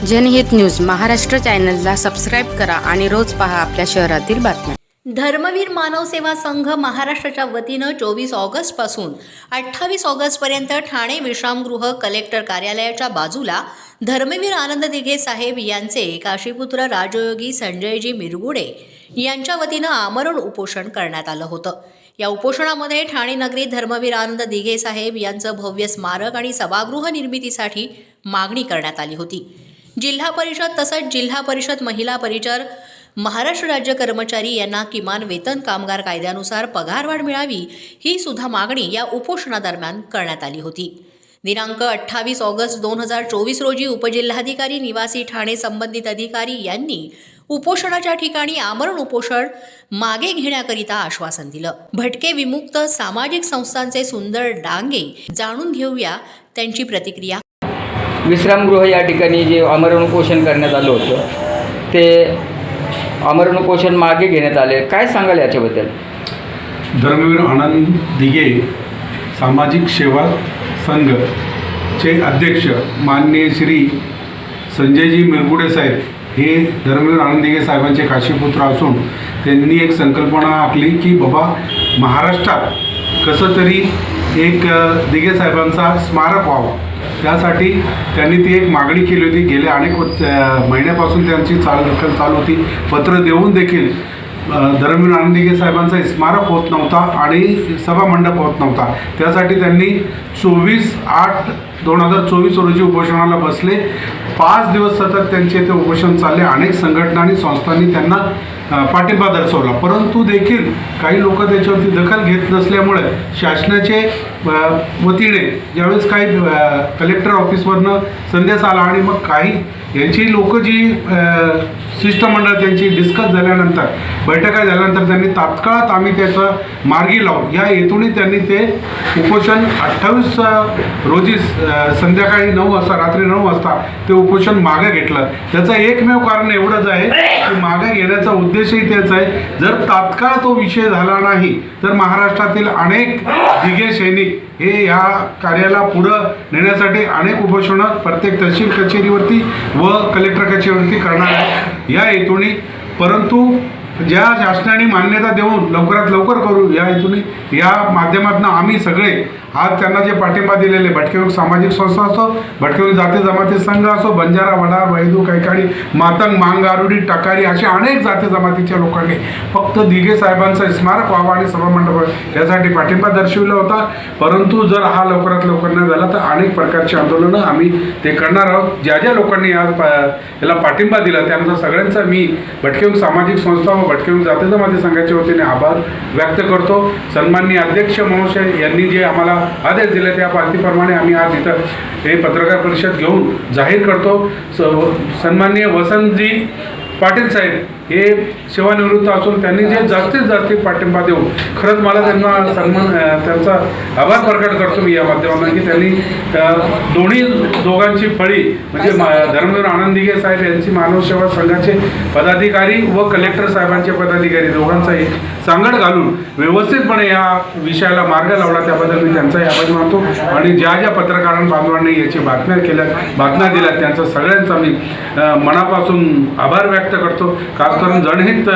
जनहित न्यूज महाराष्ट्र चॅनलला सबस्क्राईब करा आणि रोज पहा आपल्या शहरातील बातम्या. धर्मवीर मानव सेवा संघ महाराष्ट्राच्या वतीनं चोवीस ऑगस्टपासून अठ्ठावीस ऑगस्टपर्यंत ठाणे विश्रामगृह कलेक्टर कार्यालयाच्या बाजूला धर्मवीर आनंद दिघे साहेब यांचे काशीपुत्र राजयोगी संजयजी मिरगुडे यांच्या वतीनं आमरण उपोषण करण्यात आलं होतं. या उपोषणामध्ये ठाणे नगरी धर्मवीर आनंद दिघे साहेब यांचं भव्य स्मारक आणि सभागृह निर्मितीसाठी मागणी करण्यात आली होती. जिल्हा परिषद तसंच जिल्हा परिषद महिला परिचर महाराष्ट्र राज्य कर्मचारी यांना किमान वेतन कामगार कायद्यानुसार पगारवाढ मिळावी ही सुद्धा मागणी या उपोषणादरम्यान करण्यात आली होती. दिनांक अठ्ठावीस ऑगस्ट दोन हजार चोवीस रोजी उपजिल्हाधिकारी निवासी ठाणे संबंधित अधिकारी यांनी उपोषणाच्या ठिकाणी आमरण उपोषण मागे घेण्याकरिता आश्वासन दिलं. भटके विमुक्त सामाजिक संस्थांचे सुंदर डांगे जाणून घेऊया त्यांची प्रतिक्रिया. विश्रामगृह या ठिकाणी जे अमरणपोषण करण्यात आलं होतं ते अमरणपोषण मागे घेण्यात आले. काय सांगाल याच्याबद्दल? धर्मवीर आनंद दिघे सामाजिक सेवा संघचे अध्यक्ष माननीय श्री संजयजी मिरगुडे साहेब हे धर्मवीर आनंद दिघे साहेबांचे काशीपुत्र असून त्यांनी एक संकल्पना आखली की बाबा महाराष्ट्रात कसं तरी एक दिघे साहेबांचा स्मारक व्हावं. त्यासाठी त्यांनी ती एक मागणी केली होती. गेल्या अनेक महिन्यापासून त्यांची चालढकल चालू होती. पत्र देऊन देखील धर्मवीर आनंदिगे साहेबांचा स्मारक होत नव्हता आणि सभामंडप होत नव्हता. त्यासाठी त्यांनी चोवीस आठ दोन हजार चोवीस रोजी उपोषणाला बसले. पाच दिवस सतत त्यांचे ते उपोषण चालले. अनेक संघटना आणि संस्थांनी त्यांना पाठिंबा दर्शवला. परंतु देखील काही लोक त्याच्यावरती दखल घेत नसल्यामुळे शासनाचे वतीने ज्यावेळेस काही कलेक्टर ऑफिसवरनं संदेश आला आणि मग काही यांची लोक जी शिष्टमंडळ त्यांची डिस्कस झाल्यानंतर बैठका झाल्यानंतर त्यांनी तात्काळात आम्ही त्याचं मार्गी लावू. या हेतूने त्यांनी ते उपोषण अठ्ठावीस रोजी संध्याकाळी नऊ वाजता रात्री नऊ वाजता ते उपोषण मागे घेतलं. त्याचं एकमेव कारण एवढंच आहे की मागे घेण्याचा उद्देशही त्याचा आहे. जर तात्काळ तो विषय झाला नाही तर महाराष्ट्रातील अनेक दिघे सैनिक हे ह्या कार्याला पुढं नेण्यासाठी अनेक उपोषणं प्रत्येक तहसील कचेरीवरती व कलेक्टर कचेरीवरती करणार आहे या हेतूने परंतु ज्या शासनाने मान्यता देऊन लवकरात लवकर करू या हेतूने या माध्यमातून आम्ही सगळे आज त्यांना जे पाठिंबा दिलेले भटकेविक सामाजिक संस्था असो भटकेविक जाती जमाती संघ असो बंजारा वडार वैदू कैकाडी मातंग मांग आरुडी टकारी असे अनेक जाती जमातीच्या लोकांनी फक्त दिघे साहेबांचा स्मारक व्हावा आणि सभामंडप यासाठी पाठिंबा दर्शविला होता. परंतु जर हा लवकरात लवकर नाही झाला तर अनेक प्रकारची आंदोलनं आम्ही ते करणार आहोत. ज्या ज्या लोकांनी आज पा याला पाठिंबा दिला त्यांचा सगळ्यांचा मी भटकेविक सामाजिक संस्था व भटकेविक जाती जमाती संघाच्या वतीने आभार व्यक्त करतो. सन्माननीय अध्यक्ष महोदय यांनी जे आम्हाला आदेश दिले त्या पार्टीप्रमाणे आम्ही आज इथं हे पत्रकार परिषद घेऊन जाहीर करतो. स सन्माननीय वसंतजी पाटील साहेब हे सेवानिवृत्त असून त्यांनी जे जास्तीत जास्त पाठिंबा देऊन खरंच मला त्यांना सन्मान त्यांचा आभार प्रकट करतो मी या माध्यमातून की त्यांनी दोन्ही दोघांची फळी म्हणजे धर्मवीर आनंदिगे साहेब यांची मानव सेवा संघाचे पदाधिकारी व कलेक्टर साहेबांचे पदाधिकारी दोघांचाही सांगड घालून व्यवस्थितपणे या विषयाला मार्ग लावला त्याबद्दल मी त्यांचाही आभार मानतो. आणि ज्या ज्या पत्रकारां बांधवांनी याची बातम्या केल्या बातम्या दिल्या त्यांचा सगळ्यांचा मी मनापासून आभार व्यक्त करतो. कारण करून जनहित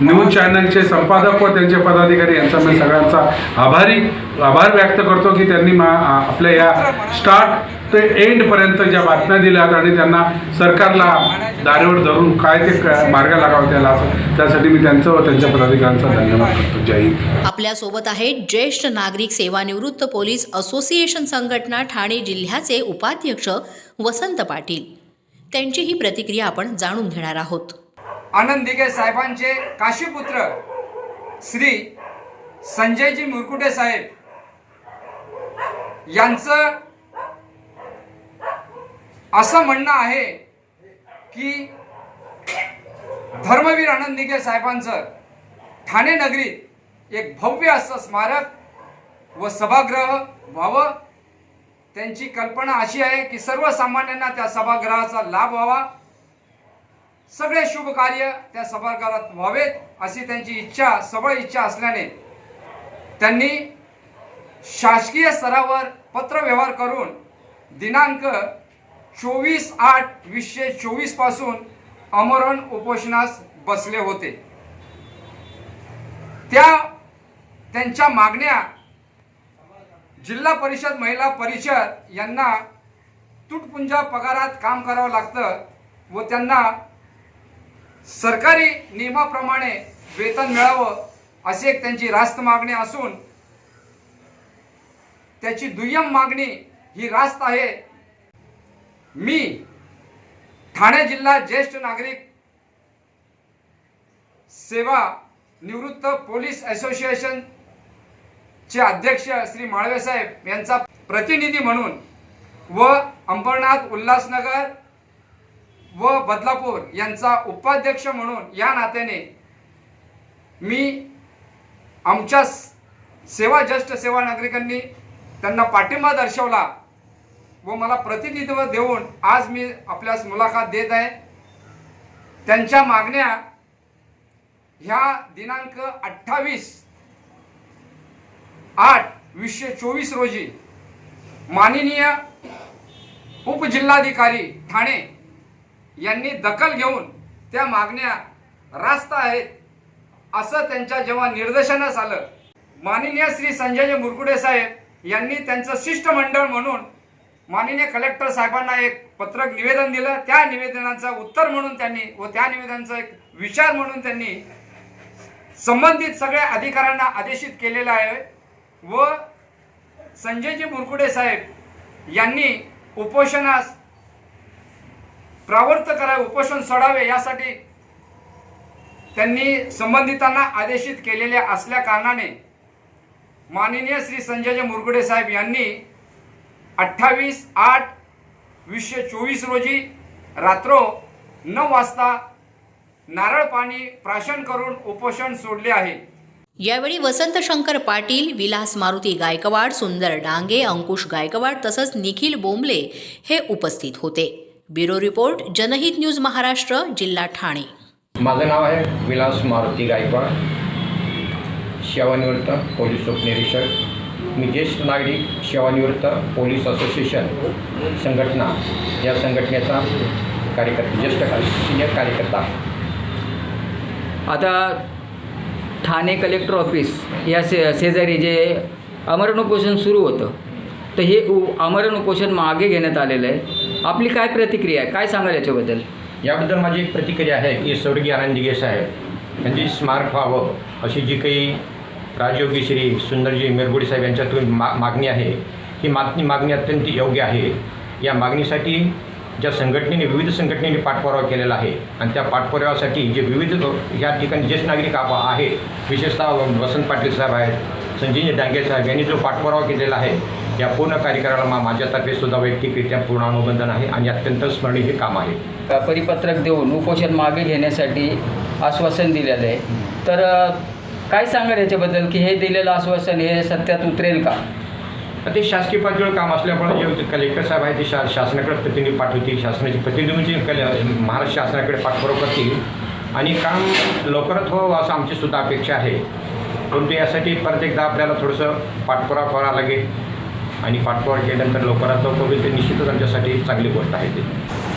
न्यूज चॅनलचे संपादक व त्यांचे पदाधिकारी यांचा मी सगळ्यांचा आभारी आभार व्यक्त करतो की त्यांनी मा आपल्या या स्टार्ट ते एंडपर्यंत ज्या बातम्या दिल्यात आणि त्यांना सरकारला दारेवर धरून काय ते मार्ग लागावं त्याला त्यासाठी मी त्यांचं व त्यांच्या पदाधिकाऱ्यांचा धन्यवाद करतो. जय हिंद. आपल्यासोबत आहेत ज्येष्ठ नागरिक सेवानिवृत्त पोलीस असोसिएशन संघटना ठाणे जिल्ह्याचे उपाध्यक्ष वसंत पाटील. त्यांची ही प्रतिक्रिया आपण जाणून घेणार आहोत. आनंद दिघे साहेबांचे काशीपुत्र श्री संजयजी मुरकुटे साहेब यांचं असं म्हणणं आहे की धर्मवीर आनंद दिघे साहेबांचं ठाणे नगरीत एक भव्य असं स्मारक व सभागृह व्हावं. त्यांची कल्पना अशी आहे की सर्वसामान्यांना त्या सभागृहाचा लाभ व्हावा. सगळे शुभ कार्य त्या सभागृहात व्हावेत अशी त्यांची इच्छा सबळ इच्छा असल्याने त्यांनी शासकीय स्तरावर पत्रव्यवहार करून दिनांक चोवीस आठ वीसशे चोवीसपासून अमरण उपोषणास बसले होते. त्या त्यांच्या मागण्या जिल्हा परिषद महिला परिषद यांना तुटपुंजा पगारात काम करावं लागतं व त्यांना सरकारी नियमाप्रमाणे वेतन मिळावं अशी एक त्यांची रास्त मागणी असून त्याची दुय्यम मागणी ही रास्त आहे. मी ठाणे जिल्हा ज्येष्ठ नागरिक सेवा निवृत्त पोलीस असोसिएशन चे अध्यक्ष श्री माळवे साहेब यांचा प्रतिनिधी म्हणून व अंबरनाथ उल्हासनगर व बदलापूर यांचा उपाध्यक्ष म्हणून या नात्याने मी आमच्या सेवा ज्येष्ठ सेवा नागरिकांनी त्यांना पाठिंबा दर्शवला व मला प्रतिनिधित्व देऊन आज मी आपल्यास मुलाखत देत आहे. त्यांच्या मागण्या ह्या दिनांक अठ्ठावीस आठ वीसशे चोवीस रोजी माननीय उपजिल्हाधिकारी ठाणे यांनी दखल घेऊन त्या मागण्या रास्त आहेत असं त्यांच्या जेव्हा निर्देशनास आलं माननीय श्री संजय मुरकुडे साहेब यांनी त्यांचं शिष्टमंडळ म्हणून माननीय कलेक्टर साहेबांना एक पत्रक निवेदन दिलं. त्या निवेदनाचं उत्तर म्हणून त्यांनी व त्या निवेदनाचा एक विचार म्हणून त्यांनी संबंधित सगळ्या अधिकाऱ्यांना आदेशित केलेलं आहे व संजयजी मुरकुडे साहेब यांनी उपोषणास प्रावर्त करावे उपोषण सोडावे यासाठी त्यांनी संबंधितांना आदेशित केलेले असल्या कारणाने माननीय श्री संजय मुरगुडे साहेब यांनी अठ्ठावीस आठ वीसशे चोवीस रोजी रात्र नऊ वाजता नारळ पाणी प्राशन करून उपोषण सोडले आहे. यावेळी वसंत शंकर पाटील विलास मारुती गायकवाड सुंदर डांगे अंकुश गायकवाड तसंच निखिल बोंबले हे उपस्थित होते. Bureau report Janhit news Maharashtra जिल्हा ठाणे. माझं नाव आहे विलास मारुती गायकवाड. सेवानिवृत्त पोलीस उपनिरीक्षक. मी ज्येष्ठ नागरिक सेवानिवृत्त पोलीस असोसिएशन संघटना. या संघटनेचा कार्यकर्ता ज्येष्ठ सिनियर कार्यकर्ता आता ठाणे कलेक्टर ऑफिस या से शेजारी जे आमरण उपोषण सुरू होतं तर हे उ आमरण उपोषण मागे घेण्यात आलेलं आहे. आपली काय प्रतिक्रिया आहे? काय सांगाल याच्याबद्दल? याबद्दल माझी एक प्रतिक्रिया आहे की स्वर्गीय आनंदीगे साहेब यांची स्मारक व्हावं अशी जी काही राजयोगी श्री सुंदरजी मिरगुडी साहेब यांच्यातून मा मागणी आहे ही मागणी मागणी अत्यंत योग्य आहे. या मागणीसाठी ज्या संघटनेने विविध संघटनेने पाठपुरावा केलेला आहे आणि त्या पाठपुराव्यासाठी जे विविध या ठिकाणी ज्येष्ठ नागरिक आप आहेत विशेषतः वसंत पाटील साहेब आहेत संजय डांगे साहेब यांनी जो पाठपुरावा केलेला आहे या पूर्ण कार्यक्रमाला मा माझ्यातर्फे सुद्धा वैयक्तिकरित्या पूर्ण अनुबंधन आहे आणि अत्यंत स्मरणीय हे काम आहे. परिपत्रक देऊन उपोषण मागे घेण्यासाठी आश्वासन दिलेलं आहे. तर काय सांगाल याच्याबद्दल? की हे दिलेलं आश्वासन हे सत्यात उतरेल का? ते शासकीय पातळीवर काम असल्यामुळे जे कलेक्टर साहेब आहे ते शा शासनाकडे प्रतिनिधी पाठवतील शासनाचे प्रतिनिधी म्हणजे कले महाराष्ट्र शासनाकडे पाठपुरावा करतील. आणि काम लवकरात हो असं आमची सुद्धा अपेक्षा आहे. परंतु यासाठी परत एकदा आपल्याला थोडंसं पाठपुरावा करावा लागेल. आणि पाठपुरावा केल्यानंतर लवकरात लवकर होईल ते निश्चितच आमच्यासाठी चांगली गोष्ट आहे ते.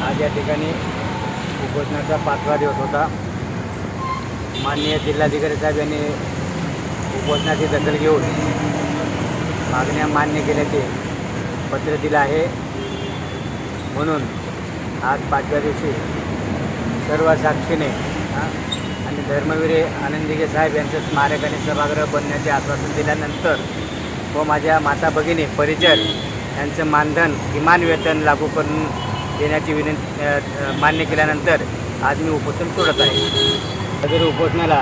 आज या ठिकाणी उपोषणाचा पाचवा दिवस होता. माननीय जिल्हाधिकारी साहेब यांनी उपोषणाची दखल घेऊन मागण्या मान्य केल्याचे पत्र दिलं आहे. म्हणून आज पाचव्या दिवशी सर्व साक्षीने आणि धर्मवीर आनंदिगे साहेब यांचं स्मारक आणि सभागृह बनण्याचे आश्वासन दिल्यानंतर व माझ्या माता भगिनी परिचर यांचं मानधन किमान वेतन लागू करून देण्याची विनंती मान्य केल्यानंतर आज मी उपोषण सोडत आहे. सदर उपोषणाला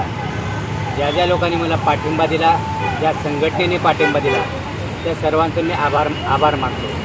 ज्या ज्या लोकांनी मला पाठिंबा दिला ज्या संघटनेने पाठिंबा दिला त्या सर्वांचं मी आभार आभार मानतो.